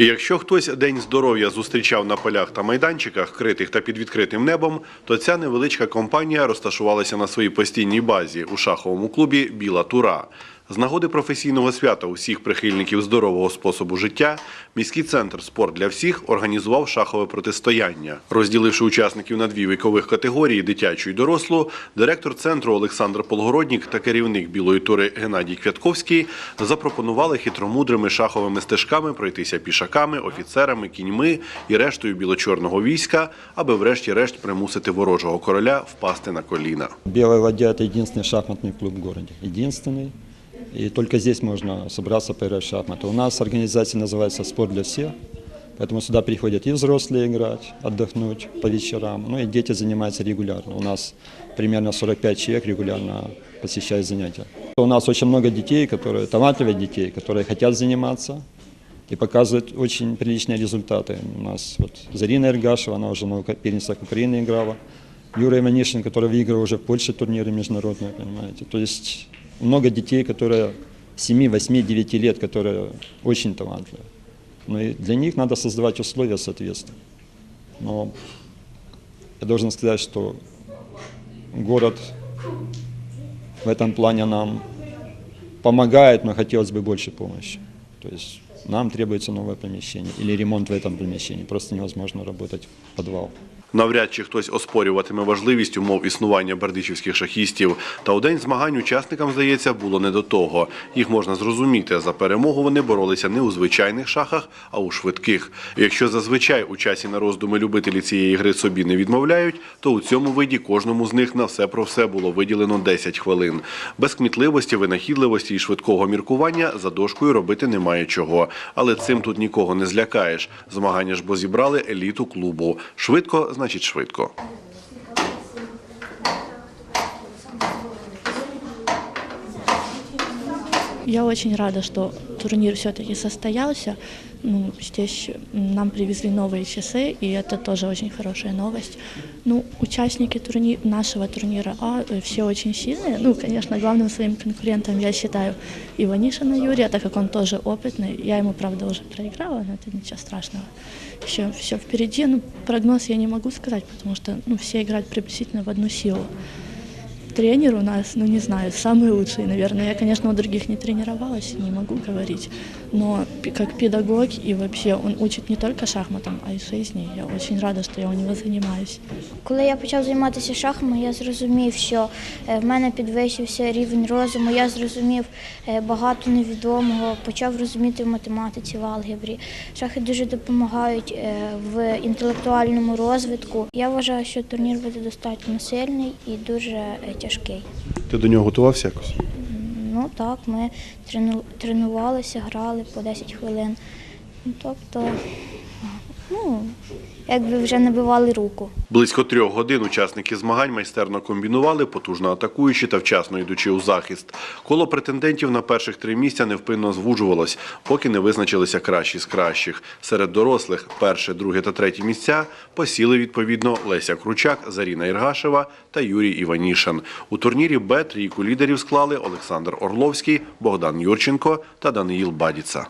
Якщо хтось день здоров'я зустрічав на полях та майданчиках, критих та під відкритим небом, то ця невеличка компанія розташувалася на своїй постійній базі у шаховому клубі Біла Тура. З нагоди професійного свята усіх прихильників здорового способу життя міський центр Спорт для всіх організував шахове протистояння. Розділивши учасників на дві вікових категорії дитячу і дорослу, директор центру Олександр Полгороднік та керівник білої тури Геннадій Квятковський запропонували хитромудрими шаховими стежками пройтися пішаками, офіцерами, кіньми і рештою біло-чорного війська, аби врешті-решт примусити ворожого короля впасти на коліна. Белая ладья – это единственный шахматный клуб в городе. Единственный. И только здесь можно собраться поиграть в шахматы. У нас организация называется «Спорт для всех». Поэтому сюда приходят и взрослые играть, отдохнуть по вечерам, ну и дети занимаются регулярно. У нас примерно 45 человек регулярно посещают занятия. У нас очень много детей, которые, талантливых детей, которые хотят заниматься и показывают очень приличные результаты. У нас вот Зарина Эргашева, она уже на первенствах Украины играла. Юра Иванишин, который выиграл уже в Польше турниры международные, понимаете. То есть много детей, которые 7, 8, 9 лет, которые очень талантливые. Но и для них надо создавать условия соответственно. Но я должен сказать, что город в этом плане нам помогает, но хотелось бы больше помощи. То есть нам требуется новое помещение или ремонт в этом помещении. Просто невозможно работать в подвал. Навряд чи хтось оспорюватиме важливість умов існування бердичівських шахістів. Та у день змагань учасникам, здається, було не до того. Їх можна зрозуміти. За перемогу вони боролися не у звичайних шахах, а у швидких. Якщо зазвичай у часі на роздуми любителі цієї гри собі не відмовляють, то у цьому виді кожному з них на все про все було виділено 10 хвилин. Без кмітливості, винахідливості і швидкого міркування за дошкою робити немає чого. Але цим тут нікого не злякаєш. Змагання ж бо зібрали еліту клубу. Швидко значить швидко. Я очень рада, что турнир все-таки состоялся. Ну, здесь нам привезли новые часы, и это тоже очень хорошая новость. Ну, участники турни- нашего турнира А э, все очень сильные. Ну, конечно, главным своим конкурентом я считаю Иванишина Юрия, так как он тоже опытный. Я ему, правда, уже проиграла, но это ничего страшного. Еще все впереди. Ну, прогноз я не могу сказать, потому что ну, все играют приблизительно в одну силу тренер у нас, ну не знаю, самый лучший, наверное. Я, конечно, у других не тренировалась, не могу говорить. Но как педагог и вообще он учит не только шахматам, а и жизни. Я очень рада, что я у него занимаюсь. Коли я почав займатися шахами, я зрозумів, що е, в мене підвищився рівень розуму, я зрозумів е, багато невідомого, почав розуміти в математиці, в алгебрі. Шахи дуже допомагають е, в інтелектуальному розвитку. Я вважаю, що турнір буде достатньо сильний і дуже тяжкий. Ти до нього готувався якось? Ну так, ми тренувалися, грали по 10 хвилин. Ну, Тобто, ну, якби вже набивали руку. Близько трьох годин учасники змагань майстерно комбінували, потужно атакуючи та вчасно йдучи у захист. Коло претендентів на перших три місця невпинно звужувалось, поки не визначилися кращі з кращих. Серед дорослих перше, друге та третє місця посіли відповідно Леся Кручак, Заріна Іргашева та Юрій Іванішин. У турнірі Б трійку лідерів склали Олександр Орловський, Богдан Юрченко та Даниїл Бадіца.